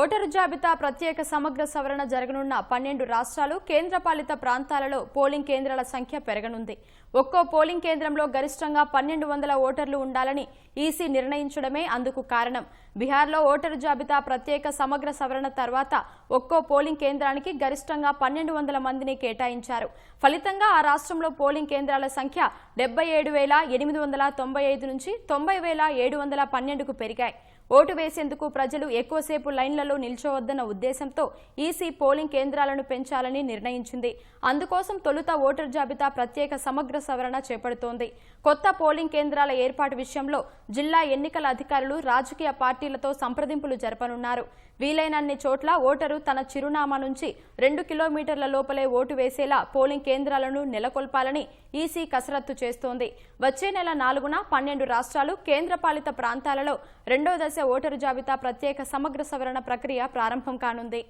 Voter జాబితా ప్రత్యేక సమగ్ర సవరణ జరగనున్న పన్నెండు రాష్ట్రాలు కేంద్రపాలిత ప్రాంతాలలో పోలింగ్ కేంద్రాల సంఖ్య పెరగనుంది. ఒక్కో పోలింగ్ కేంద్రంలో గరిష్టంగా పన్నెండు వందల ఓటర్లు ఉండాలని ఈసీ నిర్ణయించడమే అందుకు కారణం. బీహార్లో ఓటరు జాబితా ప్రత్యేక సమగ్ర సవరణ తర్వాత ఒక్కో పోలింగ్ కేంద్రానికి గరిష్టంగా పన్నెండు వందల మందిని కేటాయించారు. ఫలితంగా ఆ రాష్ట్రంలో పోలింగ్ కేంద్రాల సంఖ్య డెబ్బై ఏడు వేల ఎనిమిది వందల తొంభై ఐదు నుంచి తొంభై వేల ఏడు వందల పన్నెండుకు పెరిగాయి. ఓటు వేసేందుకు ప్రజలు ఎక్కువసేపు లైన్లలో నిల్చోవద్దన్న ఉద్దేశంతో ఈసీ పోలింగ్ కేంద్రాలను పెంచాలని నిర్ణయించింది. అందుకోసం తొలుత ఓటర్ జాబితా ప్రత్యేక సమగ్ర సవరణ చేపడుతోంది. కొత్త పోలింగ్ కేంద్రాల ఏర్పాటు విషయంలో జిల్లా ఎన్నికల అధికారులు రాజకీయ పార్టీలతో సంప్రదింపులు జరపనున్నారు. వీలైనన్ని చోట్ల ఓటరు తన చిరునామా నుంచి రెండు కిలోమీటర్ల లోపలే ఓటు వేసేలా పోలింగ్ కేంద్రాలను నెలకొల్పాలని ఈసీ కసరత్తు చేస్తోంది. వచ్చే నెల నాలుగున పన్నెండు రాష్ట్రాలు కేంద్రపాలిత ప్రాంతాలలో రెండో దశ ఓటరు జాబితా ప్రత్యేక సమగ్ర సవరణ ప్రక్రియ ప్రారంభం కానుంది.